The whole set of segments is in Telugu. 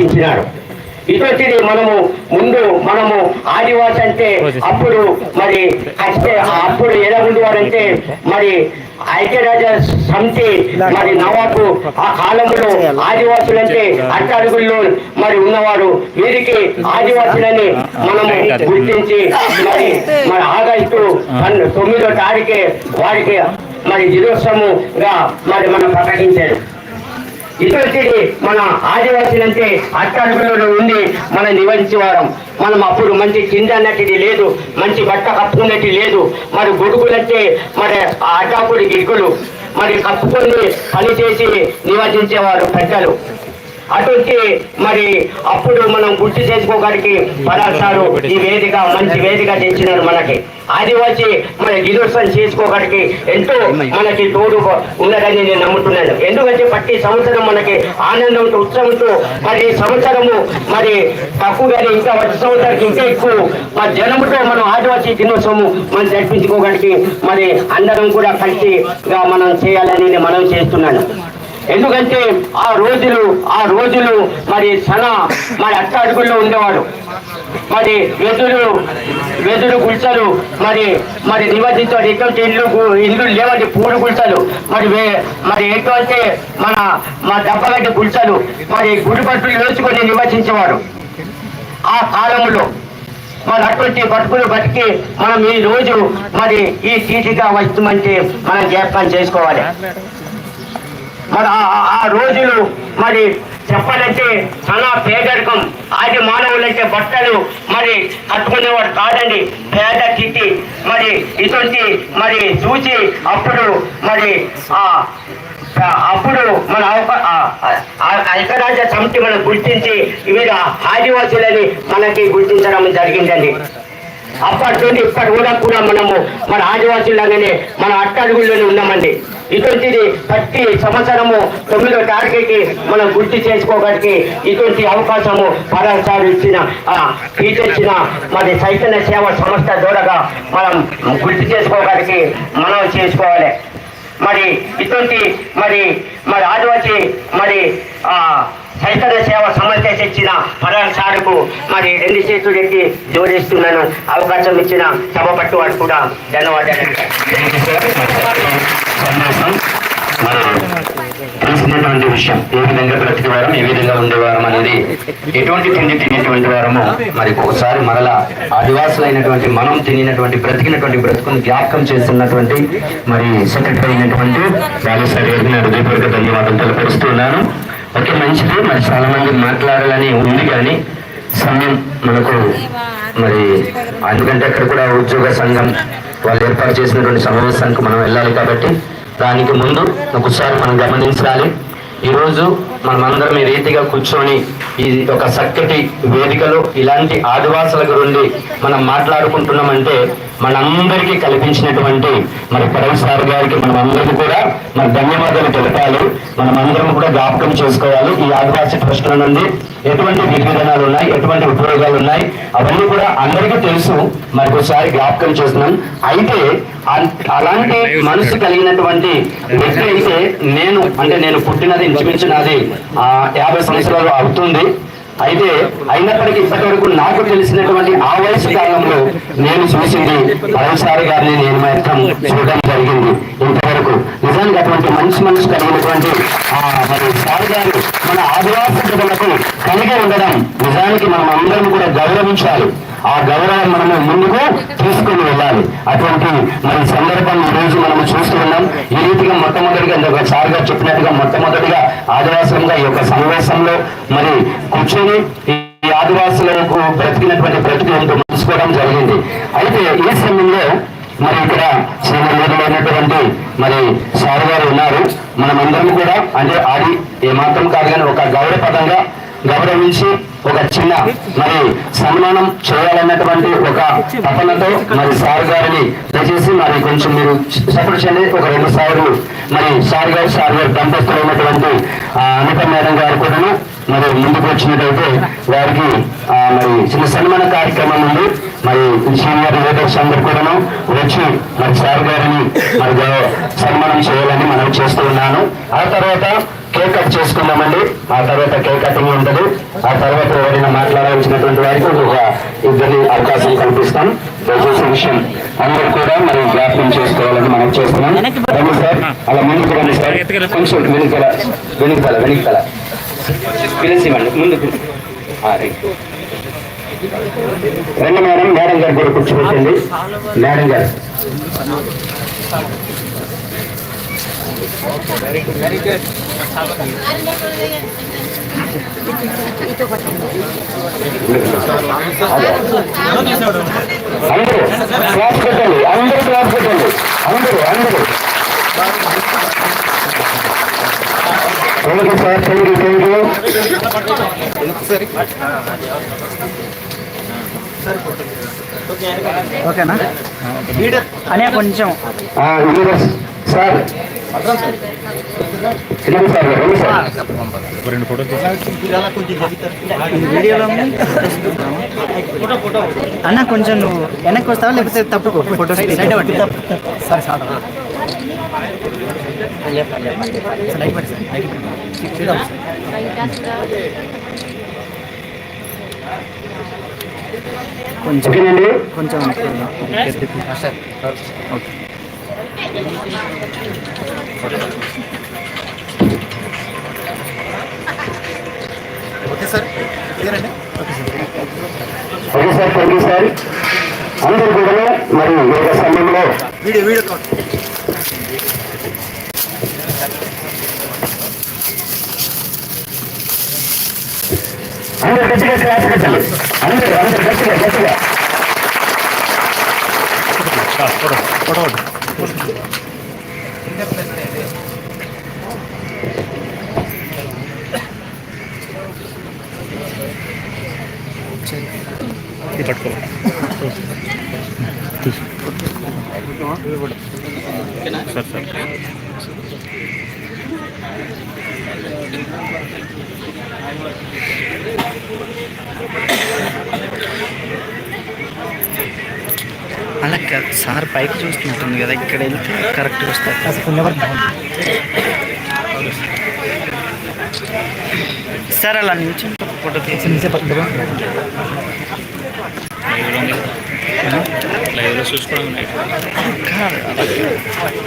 కల్పించినాడు ఇటువంటిది మనము ముందు మనము ఆదివాసి అంటే అప్పుడు మరి కష్టే అప్పుడు ఎలా ఉండేవారంటే మరి ఐక్యరాజ్య సమితి మరి నవాబు ఆ కాలంలో ఆదివాసులంటే అట్టడుగుల్లో మరి ఉన్నవారు. వీరికి ఆదివాసులని మనము గుర్తించి మరి మరి ఆగస్టు తొమ్మిదో తారీఖే వారికి మరి దినోత్సవముగా మరి మనం ప్రకటించారు. ఇటువంటిది మన ఆదివాసీలంటే అట్టడుగులలో ఉండి మనం నివసించేవారం మనం అప్పుడు మంచి కింద అన్నట్టు లేదు మంచి బట్ట కప్పుకున్నట్టు లేదు. మరి గొడుగులంటే మరి ఆ అడ్డాపుడి గిడుగులు. మరి కప్పుకొని పని చేసి నివసించేవారు పెద్దలు అటువంటి మరి అప్పుడు మనం గుర్తు చేసుకోగలిగి పదార్థాలు ఈ వేదిక మంచి వేదిక తెచ్చినారు మనకి. ఆదివాసి మన దినోత్సవం చేసుకోగలిగి ఎంతో మనకి తోడు ఉన్నదని నేను నమ్ముతున్నాను. ఎందుకంటే ప్రతి సంవత్సరం మనకి ఆనందంతో ఉత్సవంతో మరి సంవత్సరము మరి తక్కువగానే ఇంకా వచ్చే సంవత్సరానికి ఇంకా ఎక్కువ మరి జనముతో మనం ఆదివాసీ దినోత్సవం మనం జరిపించుకోగలిగి మరి అందరం కూడా కలిసిగా మనం చేయాలని మనం చేస్తున్నాను. ఎందుకంటే ఆ రోజులు ఆ రోజులు మరి సన మరి అట్ట అడుగుల్లో ఉండేవాడు. మరి వెదురు వెదురు గుల్చలు మరి మరి నివసించాడు ఎటువంటి ఇల్లు ఇల్లు లేవండి పూడు గుల్చలు మరి వే- మరి ఎటువంటి మన మా దెబ్బగడ్డ గుల్చలు మరి గుడి పట్టులు వేసుకొని నివసించేవాడు. ఆ కాలంలో మరి అటువంటి బతుకులు బతికి మనం ఈ రోజు మరి ఈ తీటిగా వస్తుందంటే మనం జ్ఞాపకం చేసుకోవాలి. మరి ఆ- ఆ- రోజులు మరి చెప్పాలంటే చాలా పేదరికం. ఆది మానవులంటే బట్టలు మరి కట్టుకునేవాడు కాదండి. పేద తిట్టి మరి ఇటువంటి మరి చూసి అప్పుడు మరి ఆ అప్పుడు మన అవక- ఐక్యరాజ్య సమితి మనం గుర్తించి వీరు ఆదివాసులని మనకి గుర్తించడం జరిగిందండి. అప్పటి నుండి ఇప్పటి కూడా కూడా మనము మన ఆదివాసులాగానే మన అట్టడుగుల్లోనే ఉన్నామండి. ఇటువంటిది ప్రతి సంవత్సరము తొమ్మిదో తారీఖుకి మనం గుర్తు చేసుకోవడానికి ఇటువంటి అవకాశము పరాసారు ఇచ్చిన ఆ, మరి చైతన్య సేవ సంస్థ ద్వారాగా మనం గుర్తు చేసుకోవడానికి మనం చేసుకోవాలి. మరి ఇటువంటి మరి మరి ఆదివాసి మరి ఆ సేవ సంస్థ ఇచ్చిన పరాన్ సార్కు మరి రెండు చేతులు ఎత్తి జోడిస్తున్నాను అవకాశం ఇచ్చిన సభ పట్టు వారు కూడా ధన్యవాదాలు. తెలిసినటువంటి విషయం ఏ విధంగా బ్రతికేవారం ఏ విధంగా ఉండేవారం అనేది ఎటువంటి తిండి తినేటువంటి వారము మరి ఒకసారి మరలా ఆదివాసులైనటువంటి మనం తినినటువంటి బ్రతికినటువంటి బ్రతుకుని జ్ఞాపకం చేస్తున్నటువంటి మరి సెక్రటరీ అయినటువంటి బాలసారి గారిని హృదయపూర్వక ధన్యవాదాలు తెలియపరుస్తున్నాను ఓకే మంచిది. మరి చాలా మంది మాట్లాడాలని ఉంది కానీ సమయం మనకు మరి ఎందుకంటే అక్కడ కూడా ఉద్యోగ సంఘం వాళ్ళు ఏర్పాటు చేసినటువంటి సమావేశానికి మనం వెళ్ళాలి కాబట్టి దానికి ముందు ఒకసారి మనం గమనించాలి. ఈరోజు మనమందరం ఈ రీతిగా కూర్చొని ఈ ఒక చక్కటి వేదికలో ఇలాంటి ఆదివాసుల గురించి మనం మాట్లాడుకుంటున్నామంటే మనందరికీ కల్పించినటువంటి మరి పరవ్ సార్ గారికి మనం అందరికీ కూడా మరి ధన్యవాదాలు తెలపాలి. మనం అందరం కూడా జ్ఞాపకం చేసుకోవాలి. ఈ ఆదివాసీ ట్రస్ట్ నుండి ఎటువంటి విధి విధానాలు ఉన్నాయి ఎటువంటి ఉపయోగాలు ఉన్నాయి అవన్నీ కూడా అందరికీ తెలుసు. మరి ఒకసారి జ్ఞాపకం చేస్తున్నాం. అయితే అలాంటి మనసు కలిగినటువంటి వ్యక్తి అయితే నేను అంటే నేను పుట్టినది ఇంచుమించినది ఆ, యాభై సంవత్సరాలు అవుతుంది. అయితే అయినప్పటికీ ఇప్పటి వరకు నాకు తెలిసినటువంటి ఆ వయసు కాలంలో నేను చూసింది పరమసారి గారిని నేను మాత్రం చూడడం జరిగింది. ఇంతవరకు నిజానికి అటువంటి మంచి మనసు కలిగినటువంటి మరి సార్ గారు మన ఆదివాసీ కలిగి ఉండడం నిజానికి మనం అందరం కూడా గౌరవించాలి. ఆ గౌరవం మనము ముందుకు తీసుకుని వెళ్ళాలి. అటువంటి మరి సందర్భం ఈ రోజు మనము చూస్తూ ఉన్నాం. ఈ రీతిగా మొట్టమొదటిగా ఇంకొక సార్ చెప్పినట్టుగా మొట్టమొదటిగా ఆదివాసంగా ఈ యొక్క సమావేశంలో మరి కూర్చొని ఈ ఆదివాసులకు బ్రతికినటువంటి బ్రతుకు ఎంతో తెలుసుకోవడం జరిగింది. అయితే ఈ సమయంలో మరి ఇక్కడ శ్రీమతులైనటువంటి మరి సార్ గారు ఉన్నారు. మనమందరం కూడా అంటే అది ఏమాత్రం కాదు కానీ ఒక గౌరవపదంగా గౌరవించి ఒక చిన్న మరి సన్మానం చేయాలన్నటువంటి ఒక తపనతో మరి సార్ గారిని దయచేసి మరి కొంచెం మీరు సపోర్ట్ చేయండి. ఒక రెండు సార్లు మరి సార్ గారు సార్ గారు దంపస్తులు ఉన్నటువంటి అనిత మేడం గారు కూడాను మరి ముందుకు వచ్చినట్టయితే వారికి మరి చిన్న సన్మాన కార్యక్రమం ఉంది. మరి సీనియర్ లీడర్స్ అందరు కూడాను వచ్చి మరి సార్ గారిని మరి సన్మానం చేయాలని మనం చేస్తూ ఉన్నాను. ఆ తర్వాత కేక్ కట్ చేసుకుందామండి. ఆ తర్వాత కేక్ కటింగ్ ఉంటుంది. ఆ తర్వాత ఎవరైనా మాట్లాడాల్సినటువంటి వారికి ఒక ఇద్దరిని అవకాశం కల్పిస్తాం. దయచేసి విషయం అందరూ కూడా మరి జ్ఞాపకం చేసుకోవాలని మనం చేస్తున్నాం. రండి సార్. అలా ముందుకు రండి సార్. కొంచెం వెనుకల వెనుకల వెనుకల. పిలిచివ్వండి. ముందుకు. రైట్. రండి మేడం మేడం గారు కూడా కూర్చోబెట్టండి. మేడం గారు. అందరూ క్లాస్ పెట్టండి అందరూ క్లాస్ పెట్టండి. అందరూ అందరూ. యూ థ్యాంక్ యూ ఓకేనా? అనే కొంచెం. సార్. రండి. అన్న కొంచెం నువ్వు వెనక్కి వస్తావా? లేకపోతే తప్పుకో ఫోటో కొంచెం కొంచెం okay okay sir thank you sir. అందరూ కూడా మరి యోగ సమయంలో వీడియో వీడియో అందరూ గట్టిగా క్లాస్ పెట్టాలి అందరూ అందరూ గట్టిగా గట్టిగా. పట్టుకోవాలి సార్ సార్ పైకి చూస్తుంటుంది కదా ఇక్కడ వెళ్తే కరెక్ట్ వస్తారు సార్ అలా నుంచి ఫోటో తీసి లైవ్లో చూసుకోవడం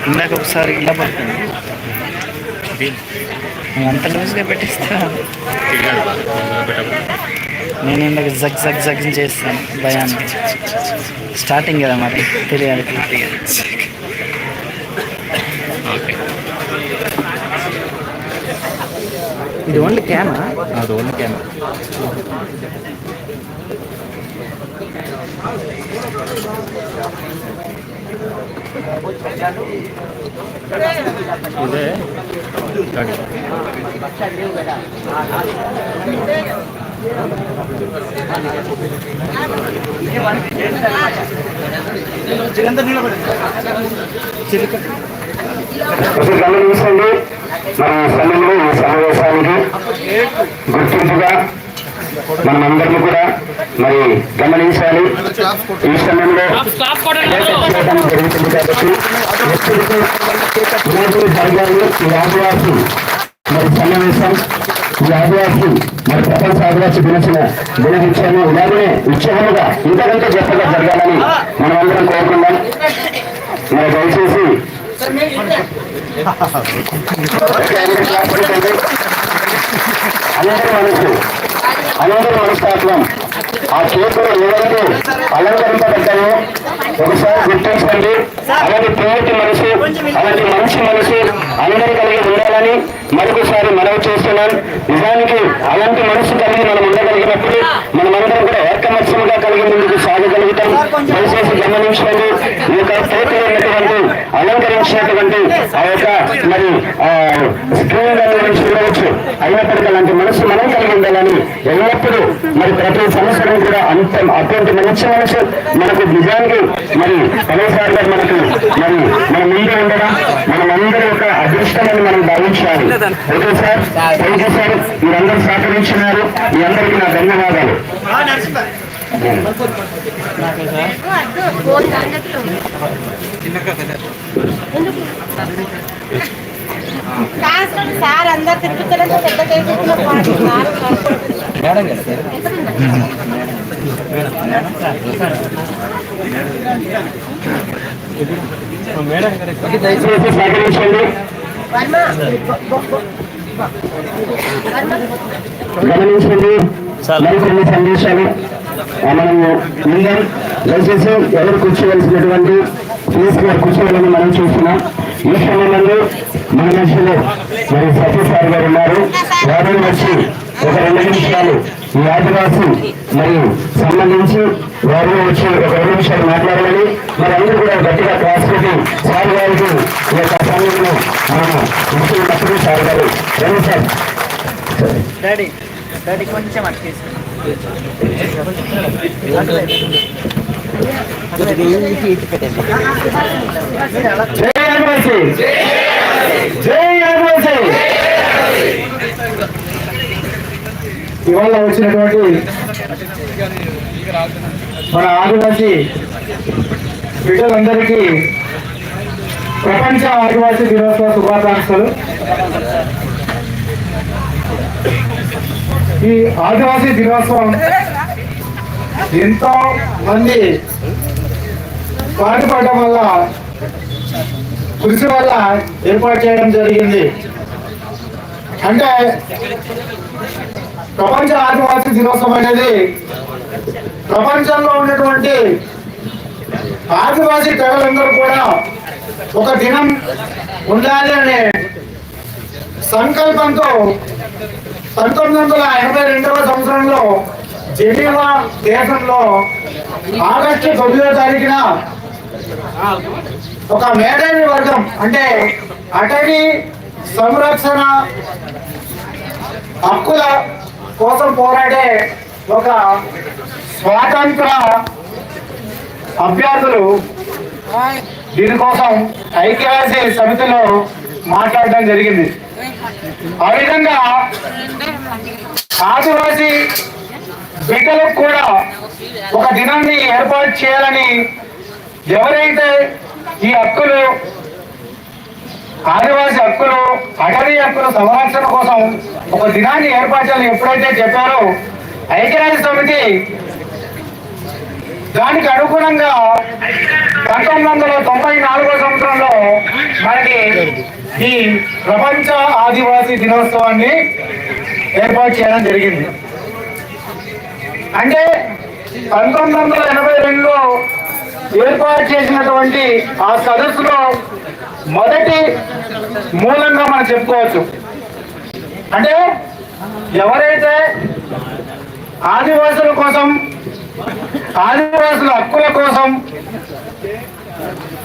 ఇందాక ఒకసారి ఇలా పడుతుంది. అంత లూజ్గా పెట్టిస్తా. నేను ఇందాక జగ్ జగ్ జగ్ చేస్తాను. భయాన్ని స్టార్టింగ్ కదా మరి? తెలియాలి. ఇది ఓన్లీ క్యామా అది ఓన్లీ కెమెరా ఇదే. ఇది గమనించండి మన సమయంలో ఈ సమావేశానికి గుర్తింపుగా మనమందరం కూడా మరి గమనించాలి. ఈ సమయంలో జరుగుతుంది కాబట్టి రోజులు జరగాలి ఈ ఆదివాసి మరి సమావేశం ఈ ఆదివాసి మరి ప్రపంచ ఆదివాసి దినచిన దినవిచ్చాము ఇలాగనే ఉత్సవముగా ఇంతకంటే గొప్పగా జరగాలని మనమందరం కోరుకుందాం. మరి దయచేసి అందరి మనసు అందరి మనస్తాత్వం ఆ చేతులు ఏవైతే అలంకరింపబడ్డాయో ఒకసారి గుర్తించండి. అలాంటి ప్రేమటి మనసు అలాంటి మంచి మనసు అందరి కలిగి ఉండాలని మరొకసారి మనవి చేస్తున్నాను. నిజానికి అలాంటి మనసు కలిగి మనం ఉండగలిగినప్పుడు మనమందరం కూడా ఏకమత్సంగా కలిగి ముందుకు సాగగలుగుతాం. దయచేసి గమనించండి. ఈ యొక్క చేతిలో ఉన్నటువంటి అలంకరించినటువంటి ఆ యొక్క మరి స్క్రీన్ నుంచి ఉండవచ్చు అయినప్పటికీ అలాంటి మనసు మనం కలిగి ఉండాలని ఎల్లప్పుడూ మరి ప్రతి సంవత్సరం కూడా అంత అటువంటి మంచి మనసు. మనకు నిజానికి మరి పదేసారి గారు మనకు మరి మన ముందు ఉండడం మనమందరి అందరి యొక్క అదృష్టమని మనం భావించాలి. Okay sir? Thank you sir. మీరందరూ సహకరించినారు. మీ అందరికీ నా ధన్యవాదాలు. కాదు సార్ అందరు తిరుగుతారంటే పెద్ద చేసుకుంటున్నారు పాటు సార్. దయచేసి సహకరించండి. గమనించండి. మరికొన్ని సందేశాలు. మనము ముందు దయచేసి ఎవరు కూర్చోవలసినటువంటి ప్లేస్ కూర్చోవాలని మనం చూస్తున్నాం ఈ సమయంలో మన మనుషులు మరి సతీష్ సార్ గారు ఉన్నారు. వారిని వచ్చి ఒక రెండు నిమిషాలు ఈ ఆదివాసి మరియు సంబంధించి వారు వచ్చి ఒక రెండు నిమిషాలు మాట్లాడాలని మరి అందరూ కూడా గట్టిగా క్లాస్ పెట్టి సార్ గారికి ఈ యొక్క సమయంలో మనం ఇచ్చినప్పుడు సార్ గారు రండి సార్. డాడీ డాడీ కొంచెం అట్కేసి జై ఆదివాసి జై ఇవాళ వచ్చినటువంటి మన ఆదివాసి బిడ్డలందరికీ ప్రపంచ ఆదివాసీ దినోత్సవ శుభాకాంక్షలు ఈ ఆదివాసీ దినోత్సవం ఎంతో మంది పాటుపడడం వల్ల కృషి వల్ల ఏర్పాటు చేయడం జరిగింది. అంటే ప్రపంచ ఆదివాసీ దినోత్సవం అనేది ప్రపంచంలో ఉన్నటువంటి ఆదివాసీ తెగలందరూ కూడా ఒక దినం ఉండాలి అనే సంకల్పంతో పంతొమ్మిది వందల ఎనభై రెండవ సంవత్సరంలో జెనీవా దేశంలో ఆగస్టు తొమ్మిదో తారీఖున ఒక మేధావి వర్గం అంటే అటవీ సంరక్షణ హక్కుల కోసం పోరాడే ఒక స్వాతంత్ర అభ్యర్థులు దీనికోసం ఐక్యరాజ్య సమితిలో మాట్లాడడం జరిగింది. ఆ విధంగా ఆదివాసీ బిడ్డలకు కూడా ఒక దినాన్ని ఏర్పాటు చేయాలని ఎవరైతే ఈ హక్కులు ఆదివాసీ హక్కులు అటవీ హక్కుల సంరక్షణ కోసం ఒక దినాన్ని ఏర్పాటు చేయాలని ఎప్పుడైతే చెప్పారో ఐక్యరాజ్య సమితి దానికి అనుగుణంగా పంతొమ్మిది వందల తొంభై నాలుగో సంవత్సరంలో మనకి ఈ ప్రపంచ ఆదివాసీ దినోత్సవాన్ని ఏర్పాటు చేయడం జరిగింది. అంటే పంతొమ్మిది వందల ఎనభై రెండులో ఏర్పాటు చేసినటువంటి ఆ సదస్సులో మొదటి మూలంగా మనం చెప్పుకోవచ్చు. అంటే ఎవరైతే ఆదివాసుల కోసం ఆదివాసుల హక్కుల కోసం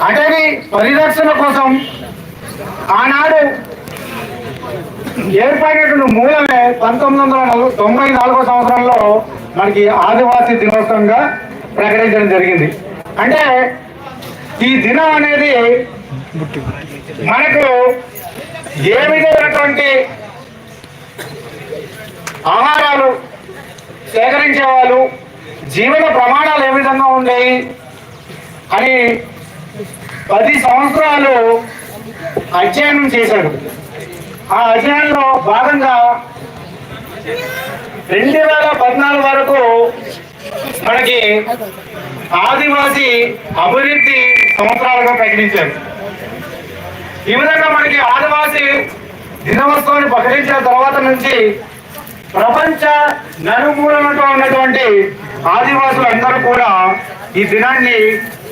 అటవీ పరిరక్షణ కోసం ఆనాడు ఏర్పడినటువంటి మూలమే పంతొమ్మిది వందల నలభై తొంభై నాలుగో సంవత్సరంలో మనకి ఆదివాసీ దినోత్సవంగా ప్రకటించడం జరిగింది. అంటే ఈ దినం అనేది మనకు ఏ విధమైనటువంటి ఆహారాలు సేకరించే వాళ్ళు జీవన ప్రమాణాలు ఏ విధంగా ఉన్నాయి అని పది సంవత్సరాలు అధ్యయనం చేశాడు. ఆ అధ్యయనంలో భాగంగా రెండు వేల పద్నాలుగు వరకు మనకి ఆదివాసీ అభివృద్ధి సంవత్సరాలుగా ప్రకటించారు. ఈ విధంగా మనకి ఆదివాసీ దినోత్సవాన్ని ప్రకటించిన తర్వాత నుంచి ప్రపంచ నలుమూలనతో ఉన్నటువంటి ఆదివాసులు అందరూ కూడా ఈ దినాన్ని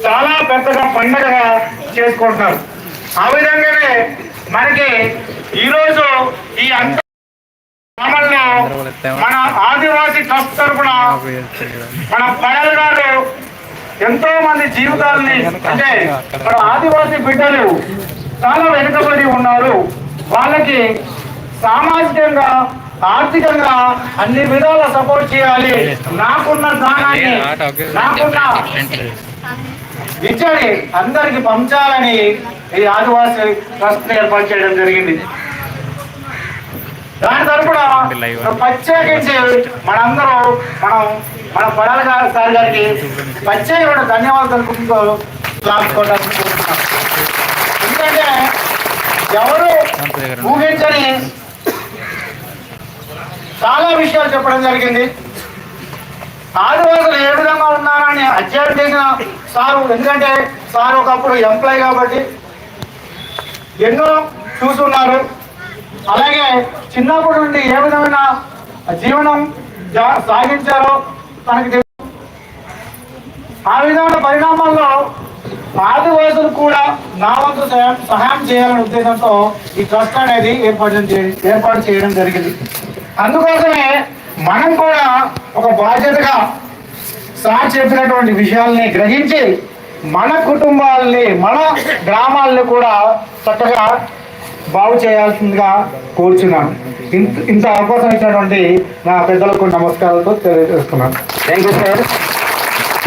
చాలా పెద్దగా పండుగగా చేసుకుంటున్నారు. ఆ విధంగానే మనకి ఈరోజు ఈ అంత మన ఆదివాసీ ట్రస్ట్ మన పడల గారు ఎంతో మంది జీవితాలని అంటే మన ఆదివాసీ బిడ్డలు చాలా వెనుకబడి ఉన్నారు. వాళ్ళకి సామాజికంగా ఆర్థికంగా అన్ని విధాల సపోర్ట్ చేయాలి. నాకున్న దానాన్ని నాకున్న విద్యని అందరికి పంచాలని ఈ ఆదివాసీ ట్రస్ట్ ఏర్పాటు చేయడం జరిగింది. దాని తరపున ప్రత్యేకించి మనందరూ మనం మన పడాల గారి సార్ గారికి ప్రత్యేకమైన ధన్యవాదాలు ఎందుకంటే ఎవరు ఊహించని చాలా విషయాలు చెప్పడం జరిగింది. ఆదివాసులు ఏ విధంగా ఉన్నారని అధ్యయనం చేసిన సారు ఎందుకంటే సార్ ఒకప్పుడు ఎంప్లాయ్ కాబట్టి ఎన్నో చూస్తున్నారు అలాగే చిన్నప్పటి నుండి ఏ విధమైన జీవనం జా- సాగించారో తనకి తెలుసు ఆ విధమైన పరిణామాల్లో ఆదివాసులు కూడా నా వంతు సహాయం చేయాలనే ఉద్దేశంతో ఈ ట్రస్ట్ అనేది ఏర్పాటు చే- ఏర్పాటు చేయడం జరిగింది. అందుకోసమే మనం కూడా ఒక బాధ్యతగా సార్ చెప్పినటువంటి విషయాల్ని గ్రహించి మన కుటుంబాలని మన గ్రామాలని కూడా చక్కగా బాగు చేయాల్సిందిగా కోరుచున్నాను. ఇంత ఇంత అవకాశం ఇచ్చినటువంటి నా పెద్దలకు నమస్కారాలతో తెలియజేస్తున్నాను. థ్యాంక్ యూ సార్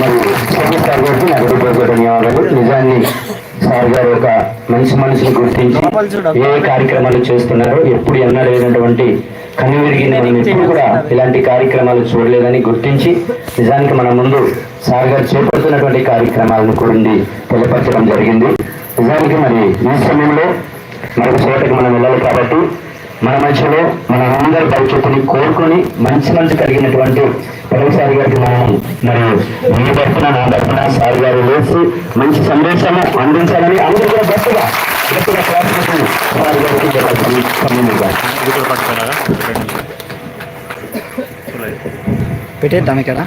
మరి సతీష్ సార్ గారికి నా ధన్యవాదాలు. నిజాన్ని సార్ గారు ఒక మంచి మనిషిని గుర్తించి ఏ కార్యక్రమాలు చేస్తున్నారో ఎప్పుడు ఎన్నడూ లేనటువంటి కనువిరిగి నేను ఎప్పుడు కూడా ఇలాంటి కార్యక్రమాలు చూడలేదని గుర్తించి నిజానికి మన ముందు సార్ గారు చేపడుతున్నటువంటి కార్యక్రమాలను కూడా తెలియపరచడం జరిగింది. నిజానికి మరి ఈ సమయంలో మరొక చోటకి మనం వెళ్ళాలి కాబట్టి మన మధ్యలో మన అందరి భవిష్యత్తుని కోరుకొని మంచి మంచి కలిగినటువంటి పదవిసారి గారికి మనం మరి మీ తరఫున నా తరఫున సార్ గారు వేసి మంచి సందేశము అందించాలని అందరూ కూడా గట్టిగా గట్టిగా సార్ గారికి పెట్టేద్దాం ఇక్కడ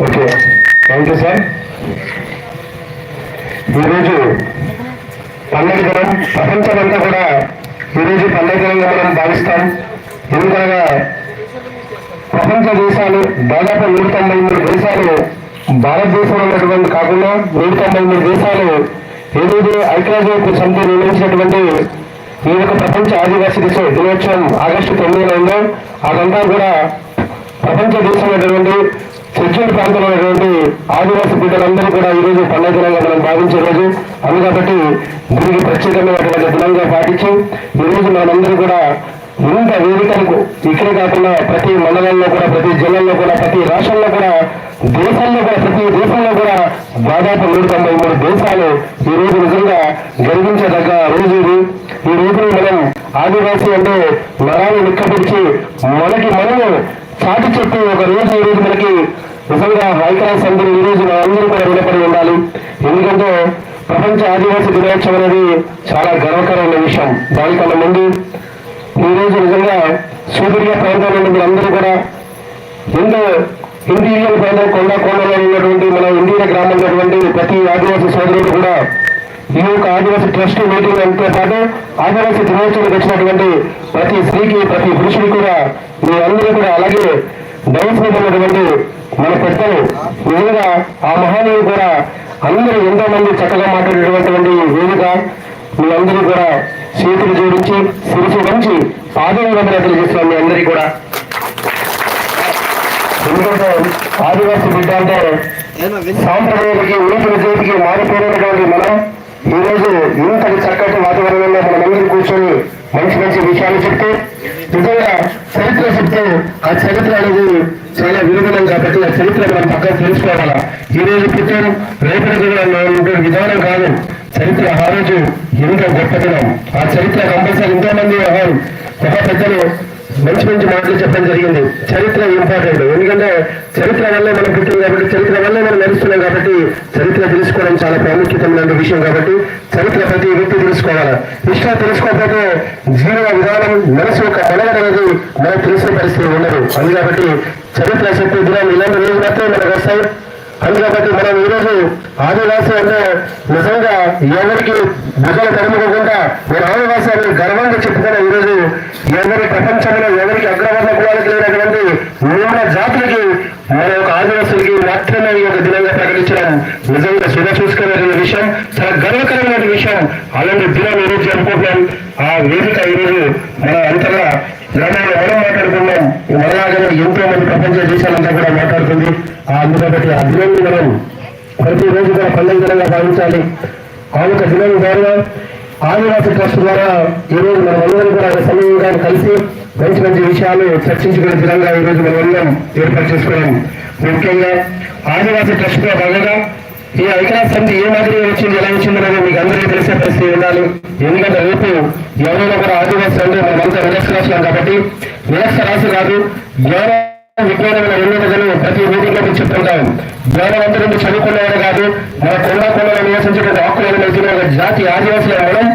ఓకే థ్యాంక్ యూ సార్. ఈరోజు పండుగ దినం ప్రపంచమంతా కూడా ఈరోజు పండుగ దినంగా మనం భావిస్తాం. ఎందుకనగా ప్రపంచ దేశాలు దాదాపు నూట తొంభై మూడు దేశాలు భారతదేశంలో ఉన్నటువంటి కాకుండా నూట తొంభై మూడు దేశాలు ఏదైతే ఐక్యరాజ్య సమితి నిర్ణయించినటువంటి ఈ యొక్క ప్రపంచ ఆదివాసీ దిశ దినోత్సవం ఆగస్టు తొమ్మిదిలో ఉందో అదంతా కూడా ప్రపంచ దేశమైనటువంటి సెక్యూర్ ప్రాంతంలో ఉన్నటువంటి ఆదివాసీ బిడ్డలందరూ కూడా ఈ రోజు పండుగ దినంగా మనం భావించే రోజు. అది కాబట్టి దీనికి ప్రత్యేకమైనటువంటి దినంగా పాటించి ఈ రోజు కూడా ఇంత వేదికలకు ఇక్కడే కాకుండా ప్రతి మండలంలో కూడా ప్రతి జిల్లాలో కూడా ప్రతి రాష్ట్రంలో కూడా దేశాల్లో కూడా ప్రతి దేశంలో కూడా దాదాపు నూట తొంభై మూడు దేశాలు ఈ రోజు నిజంగా గర్వించదగ్గ రోజు ఇది. ఈ రోజు మనం ఆదివాసీ అంటే నరాన్ని నిక్కపించి మనకి మనము చాటి చెప్పి ఒక రోజు ఈ రోజు మనకి నిజంగా ఐక్యరాజ్య అందరూ ఈ రోజు అందరూ కూడా రుణపడి ఉండాలి. ఎందుకంటే ప్రపంచ ఆదివాసీ దినోత్సవం అనేది చాలా గర్వకరమైన విషయం. దానికన్నా ముందు ఈ రోజు నిజంగా సుదీర్ఘ ప్రాంతాల అందరూ మీరందరూ కూడా ఎంతో ఇంటీరియర్ ప్రాంతం కొండ కొండలో ఉన్నటువంటి మన ఇండియన్ గ్రామంలో ఉన్నటువంటి ప్రతి ఆదివాసీ సోదరుడు కూడా ఈ యొక్క ఆదివాసీ ట్రస్ట్ మీటింగ్ అంతే పాటు ఆదివాసీ దినోత్సవానికి వచ్చినటువంటి ప్రతి స్త్రీకి ప్రతి పురుషుడు కూడా మీ అందరూ కూడా అలాగే దయచేసినటువంటి మన పెద్దలు నిజంగా ఆ మహానీయులు కూడా అందరూ ఎంతో మంది చక్కగా మాట్లాడేటటువంటి వేదిక. మీ అందరూ కూడా చేతులు జోడించి శిరసు మంచి పాదం తెలియజేస్తున్నాం మీ అందరికీ కూడా. ఎందుకంటే ఆదివాసీ బిడ్డ అంటే సాంప్రదాయాలకి ఉనికి విజయకి మారిపోయినటువంటి మనం ఈ రోజు ఇంతటి చక్కటి వాతావరణంలో మనం కూర్చొని మంచి మంచి విషయాలు చెప్తే నిజంగా చరిత్ర చెప్తే ఆ చరిత్ర అనేది చాలా విలువలం కాబట్టి ఆ చరిత్ర మనం పక్కన తెలుసుకోవాలా ఈ రోజు పుట్టారు రేపటి ఉండే విధానం కాదు. చరిత్ర ఆ రోజు ఎంత గొప్పతనం ఆ చరిత్ర కంపల్సరీ ఎంతో మంది ఒక పెద్దలు మంచి మంచి మాటలు చెప్పడం జరిగింది. చరిత్ర ఇంపార్టెంట్. ఎందుకంటే చరిత్ర వల్లే మనం పుట్టింది కాబట్టి చరిత్ర వల్లే మనం నడుస్తున్నాం కాబట్టి చరిత్ర తెలుసుకోవడం చాలా ప్రాముఖ్యతమైన విషయం కాబట్టి చరిత్ర ప్రతి వ్యక్తి తెలుసుకోవాలి. ఇష్టం తెలుసుకోకపోతే జీవన విధానం మనసు యొక్క మనగడ అనేది మనకు తెలిసిన పరిస్థితి ఉండదు. అది కాబట్టి చరిత్ర చెప్పే దినం ఇలాంటి రోజు మాత్రమే మనకు వస్తాయి. అందుకబట్టి మనం ఈరోజు ఆదివాసి అంటే నిజంగా ఎవరికి భుజాలు తరుముకోకుండా నేను ఆదివాసి అని గర్వంగా చెప్పుకున్న ఈరోజు ఎవరి ప్రపంచంలో ఎవరికి అగ్రవర్ణ కులాలకు లేనటువంటి మూల జాతులకి మన యొక్క ఆదివాసులకి మాత్రమే ఈ యొక్క దినంగా ప్రకటించడం నిజంగా శుభ చూసుకునే విషయం చాలా గర్వకరమైన విషయం. అలాంటి దినం ఈరోజు జరుపుకుంటున్నాం ఆ వేదిక ఈరోజు మన అంతగా గ్రామంలో ఎవరో మాట్లాడుకున్నాం మరలాగా ఎంతో మంది ప్రపంచ దేశాలంతా కూడా మాట్లాడుతుంది. ఆ అందుకబట్టి ఆ దినాన్ని మనం ప్రతిరోజు కూడా పండుగ భావించాలి. ఆ యొక్క దినం ద్వారా ఆదివాసీ ట్రస్ట్ ద్వారా ఈ రోజు మనం అందరం కూడా సమయంగా కలిసి మంచి మంచి విషయాలు చర్చించుకునే విధంగా ఈ రోజు మనం అందరం ఏర్పాటు చేసుకున్నాం. ముఖ్యంగా ఆదివాసీ ట్రస్ట్లో భాగంగా ఈ ఐక్యరాజ్య సమితి ఏ మాదిరిగా వచ్చింది ఎలా వచ్చిందనేది మీకు అందరికీ తెలిసే పరిస్థితి ఉండాలి. ఎందుకంటే రేపు ఎవరైనా కూడా ఆదివాసీ అంటే మనమంతా విలక్ష రాశులం కాబట్టి విలక్ష రాశి కాదు ఎవరో విజ్ఞానమైన రెండుదలు ప్రతి మీటింగ్లో మీకు చెప్తుంటాం. జ్ఞానవంతుడు చదువుకున్నవాడు కాదు మన కొండ కొండలో నివసించేటువంటి హక్కులను కలిగిన జాతి ఆదివాసులు మనం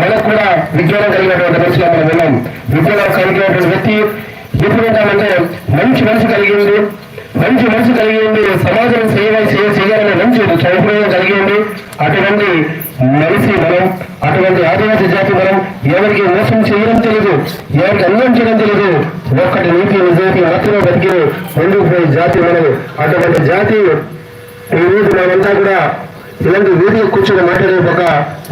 మనకు కూడా విజ్ఞానం కలిగినటువంటి మనుషులు మనం విన్నాం విజ్ఞానం కలిగినటువంటి వ్యక్తి ఎప్పుడు ఉంటామంటే మంచి మనసు కలిగింది మంచి మనసు కలిగి ఉండి సమాజం సేవ సేవ చేయాలనే మంచి చౌకర్యం కలిగి ఉండి అటువంటి మనిషి మనం అటువంటి ఆదివాసీ జాతి మనం ఎవరికి మోసం చేయడం తెలియదు ఎవరికి అన్నం చేయడం తెలియదు ఒక్కటి నీతి నిజాతి మాత్రమే బతికి ముందుకు పోయే జాతి మనం అటువంటి జాతి ఈ రోజు మనమంతా కూడా ఇలాంటి వీధిలో కూర్చొని మాట్లాడే ఒక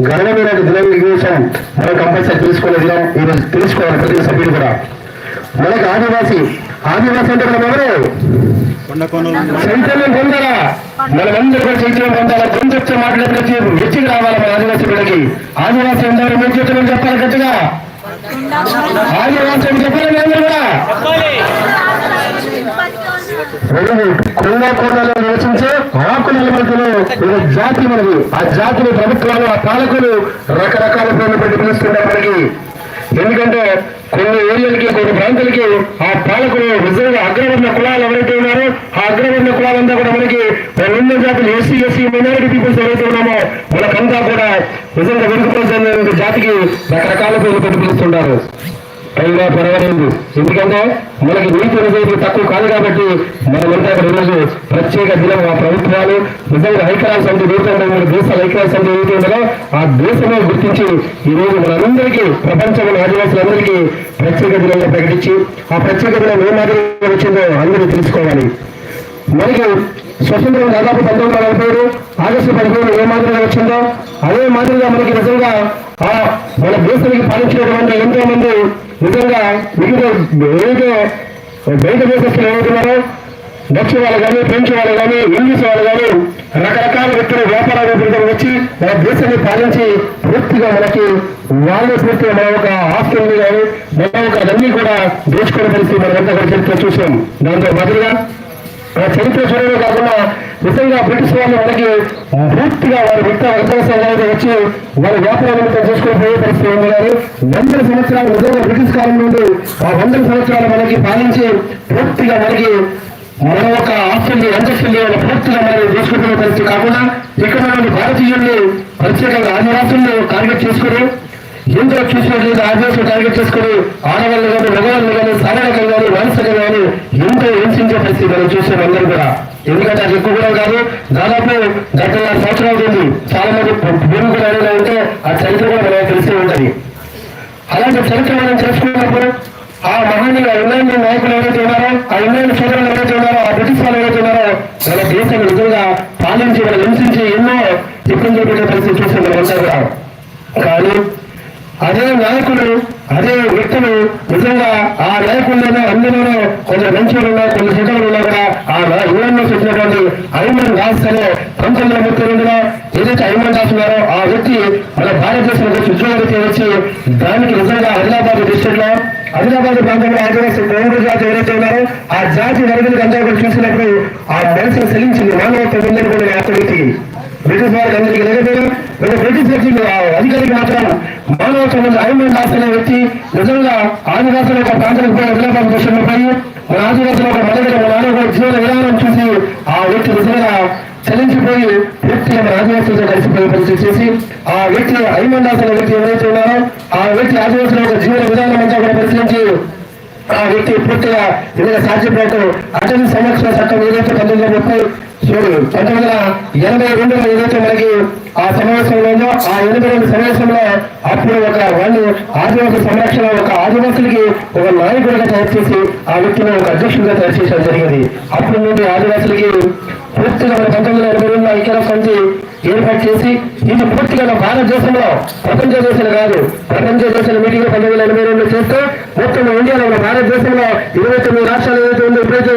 గర్వమైన దినం కోసం మనం కంపల్సరీ తెలుసుకునే దినం ఈరోజు తెలుసుకోవాలి ప్రతి సభ్యుడు కూడా. మనకి ఆదివాసి ఆదివాసి అంటే మనం ఎవరు? చైతన్యం పొందాలా? మనమందరూ కూడా చైతన్యం పొందాలా? కొంచెం మాట్లాడితే వెచ్చికి రావాలి మన ఆదివాసి బిడ్డకి? ఆదివాసి ఉండాలి మేము చైతన్యం చెప్పాలి గట్టిగా? ఆదివాసి చెప్పాలి కూడా? నివసించే ఆకుల మధ్యలో ఒక జాతి మనది. ఆ జాతిని ప్రభుత్వాలు ఆ పాలకులు రకరకాల పేర్లు పెట్టి పిలుస్తున్నప్పటికీ ఎందుకంటే కొన్ని ఏరియాలకి కొన్ని ప్రాంతాలకి ఆ పాలకులు నిజంగా అగ్రవర్ణ కులాలు ఎవరైతే ఉన్నారో ఆ అగ్రవర్ణ కులాలంతా కూడా మనకి రెండు జాతులు ఎస్సీ ఎస్సీ మైనారిటీ పీపుల్స్ ఎవరైతే ఉన్నామో వాళ్ళకంతా కూడా నిజంగా వెనుకపోతున్న జాతికి రకరకాల పేర్లు పెట్టి పైగా అయినా ఎందుకంటే మనకి నీతి అనేది తక్కువ కాదు కాబట్టి మనమంతా ఇక్కడ ఈరోజు ప్రత్యేక దినం ఆ ప్రభుత్వాలు నిజంగా ఐక్యరాజ్య సమితి నూట దేశాల ఐక్యరాజ్య సమితి ఏదైతే ఆ దేశమే గుర్తించి ఈ రోజు మనందరికీ ప్రపంచంలో ఆదివాసులందరికీ ప్రత్యేక దినంగా ప్రకటించి ఆ ప్రత్యేక దినం ఏ మాదిరిగా వచ్చిందో అందరూ తెలుసుకోవాలి. మనకి స్వతంత్రం దాదాపు పంతొమ్మిది వందల నలభై ఏడు ఆగస్టు పదిహేను ఏ మాదిరిగా వచ్చిందో అదే మాదిరిగా మనకి నిజంగా ఆ మన దేశానికి పాలించినటువంటి ఎంతో మంది నిజంగా వివిధ ఏదైతే బయట దేశస్తులు ఏమవుతున్నారో డచ్ వాళ్ళు కానీ ఫ్రెంచ్ వాళ్ళు కానీ ఇంగ్లీష్ వాళ్ళు కానీ రకరకాల వ్యక్తులు వ్యాపార వ్యక్తులు వచ్చి మన దేశాన్ని పాలించి పూర్తిగా మనకి వాళ్ళే పూర్తిగా మన ఒక ఆస్తుల్ని కానీ మన ఒక అన్ని కూడా దోచుకోవడం పరిస్థితి మనమంతా కూడా చూసాం. దాంతో మాదిరిగా చరిత్ర చూడమే కాకుండా నిజంగా బ్రిటిష్ వాళ్ళు మనకి పూర్తిగా వారి మిగతా వర్తక వచ్చి వారి వ్యాపార నిమిత్తం చేసుకుని పోయే పరిస్థితి ఉంది. కానీ వందల సంవత్సరాలు నిజంగా బ్రిటిష్ కాలం నుండి ఆ వందల సంవత్సరాలు మనకి పాలించి పూర్తిగా మనకి మన యొక్క ఆస్తుల్ని అంతస్తుల్ని వాళ్ళ పూర్తిగా మనం తీసుకుంటున్న పరిస్థితి కాకుండా ఇక్కడ మన భారతీయుల్ని ప్రత్యేకంగా ఆదివాసుల్ని టార్గెట్ చేసుకుని ఎంతో చూసినట్లయితే ఆదివాసులు టార్గెట్ చేసుకుని ఆడవాళ్ళు కానీ మగవాళ్ళు కానీ శారీరకం కానీ మానసికం కానీ ఎంతో హింసించే పరిస్థితి మనం చూసాం అందరూ కూడా. ఎందుకంటే అది ఎక్కువ కూడా కాదు దాదాపు గత సంవత్సరాలు ఉంది. చాలా మంది భూమి కూడా ఏదైనా ఉంటే ఆ చరిత్ర కూడా మనకు తెలిసి ఉంటది. అలాంటి చరిత్ర మనం చేసుకున్నప్పుడు ఆ మహానీయ ఇంగ్లాండ్ నాయకులు ఎవరైతే ఉన్నారో ఆ ఇంగ్లాండ్ సోదరులు ఎవరైతే ఉన్నారో ఆ బ్రిటిష్ వాళ్ళు ఎవరైతే ఉన్నారో మన దేశాన్ని నిజంగా పాలించి మనం హింసించి ఎన్నో ఇబ్బందులు పెట్టే పరిస్థితి చూసాం మనమంతా కూడా. కానీ అదే నాయకులు అదే వ్యక్తులు నిజంగా ఆ నాయకుల్లోనే అందులోనే కొంచెం మంచిగా కొన్ని చెడ్డలు కూడా ఆ ఇంగ్లాండ్ చెప్పినటువంటి వచ్చినటువంటి ఐమన్ దాస్ అనే పంతొమ్మిది వందల ముప్పై రెండులో ఏదైతే ఐమన్ దాస్ ఉన్నారో ఆ వ్యక్తి మన భారతదేశం వచ్చి ఉద్యోగాలకి వచ్చి దానికి నిజంగా ఆదిలాబాద్ డిస్టిక్లో ఆదిలాబాద్ ప్రాంతంలో ఆదివాసీ కోవిడ్ జాతి ఎవరైతే ఉన్నారో ఆ జాతి వర్గులకు అంతా కూడా చూసినప్పుడు ఆ మనసును చెల్లించింది మానవత్వం ఉందని కూడా ఆ వ్యక్తికి బ్రిటిష్ వారికి అందరికీ లేకపోయినా బ్రిటిష్ వ్యక్తి అధికారికి మాత్రం మానవ సంబంధ ఐమన్ దాస్ అనే వ్యక్తి నిజంగా ఆదివాసుల యొక్క ప్రాంతానికి పోయిన విజయబాబు దృష్టిలో మన ఆదివాసుల యొక్క మొదటి మన మానవ జీవన విధానం చూసి ఆ వ్యక్తి నిజంగా చలించిపోయి పూర్తిగా మన ఆదివాసులతో కలిసిపోయే పరిస్థితి చేసి ఆ వ్యక్తి ఐమన్ దాస్ వ్యక్తి ఎవరైతే ఉన్నారో ఆ వ్యక్తి ఆదివాసుల యొక్క జీవన విధానం అంతా కూడా పరిశీలించి ఆ వ్యక్తి పూర్తిగా ఏదైనా సాధ్యపడటం అటవీ సంరక్షణ చట్టం ఏదైతే పంతొమ్మిది వందల ముప్పై చూడు పంతొమ్మిది వందల ఎనభై రెండులో ఏదైతే మనకి ఆ సమావేశంలో ఉందో ఆ ఎనభై రెండు సమావేశంలో అప్పుడు ఒక వాళ్ళు ఆదివాసీ సంరక్షణ ఒక ఆదివాసులకి ఒక నాయకుడిగా తయారు చేసి ఆ వ్యక్తిని ఒక అధ్యక్షుడిగా తయారు చేయడం జరిగింది. అప్పటి నుండి ఆదివాసులకి పూర్తిగా మన పంతొమ్మిది వందల ఎనభై రెండులో ఐక్యరాజ్య సమితి ఏర్పాటు చేసి ఇది పూర్తిగా భారతదేశంలో ప్రపంచ దేశాలు కాదు ప్రపంచ దేశాల మీటింగ్ పంతొమ్మిది వందల ఎనభై రెండులో చేస్తే మొత్తం ఇండియాలో భారతదేశంలో ఇరవై తొమ్మిది రాష్ట్రాలు ఏదైతే ఉందో ఇప్పుడైతే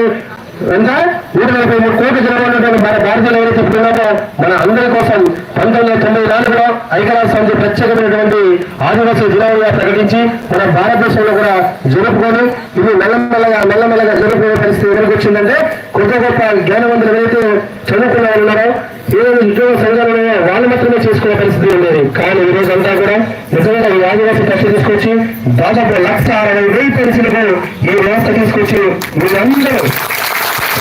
ఎంత నూట నలభై మూడు కోట్ల జనాభా మన భారతీయులు ఎవరైతే ఉన్నారో మన అందరి కోసం పంతొమ్మిది వందల తొంభై నాలుగులో ఐక్యరాజ్య సమితి ప్రత్యేకమైనటువంటి ఆదివాసీ దినాలుగా ప్రకటించి మన భారతదేశంలో కూడా జరుపుకొని ఇది మెల్లమెల్లగా మెల్లమెల్లగా జరుపుకునే పరిస్థితి ఎవరికి వచ్చిందంటే కొత్త గొప్ప జ్ఞానవంతులు ఎవరైతే చదువుకున్న వాళ్ళు ఉన్నారో ఏదైనా ఉద్యోగ సంఘాలు ఉన్నాయో వాళ్ళు మాత్రమే చేసుకునే పరిస్థితి ఉండేది. కానీ ఈ రోజు అంతా కూడా నిజంగా ఈ ఆదివాసీ పక్షి తీసుకొచ్చి దాదాపు లక్ష అరవై వెయ్యి పెన్షన్లకు ఈ వ్యవస్థ తీసుకొచ్చి వీళ్ళందరూ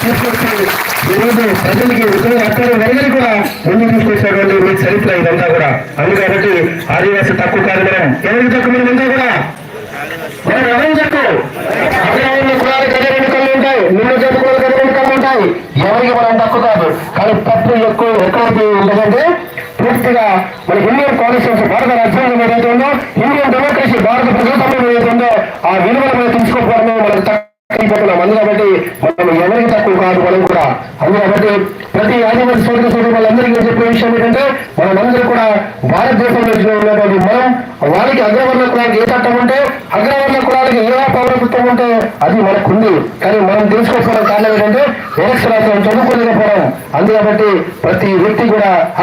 ఈరోజు ప్రజలకి ఉద్యోగ హక్కులు కూడా ముందుకు తీసుకొచ్చినటువంటి మీ చరిత్ర ఇదంతా కూడా. అందుకు ఆదివాసీ తక్కువ కాదు మనం ఎవరికి తక్కువ మనం అంతా కూడా? మనం ఎవరు తక్కువ? అగ్రవర్ణ కులాలకు అదే కళ్ళు ఉంటాయి. నిన్న జాతి కులాలకు కళ్ళు ఉంటాయి. ఎవరికి మనం తక్కువ కాదు. కానీ తప్పు ఎక్కువ ఎక్కడికి ఉండదంటే పూర్తిగా మన ఇండియన్ కాన్స్టిట్యూన్స్ భారత రాజ్యాంగం ఏదైతే ఉందో ఇండియన్ డెమోక్రసీ భారత ప్రజాస్వామ్యం ఏదైతే ఉందో ఆ విలువలు మనం మనకు తక్కువ కాబట్టి మనం ఎవరికి తక్కువ కాదు మనం కూడా. అందు కాబట్టి ప్రతి ఆదివాసీ సోదర సోదరు వాళ్ళందరికీ నేను చెప్పే విషయం ఏంటంటే మనమందరూ కూడా భారతదేశంలో ఉన్నటువంటి మనం వారికి అగ్రవర్ణ కులానికి ఏ చట్టం ఉంటే అగ్రవర్ణ కులానికి ఏ పౌరత్వం ఉంటే అది మనకుంది. కానీ మనం తెలుసుకోకపోవడం కారణం ఏంటంటే నిరక్షరాస్యం చదువుకోలేకపోవడం. అందు కాబట్టి ప్రతి వ్యక్తి కూడా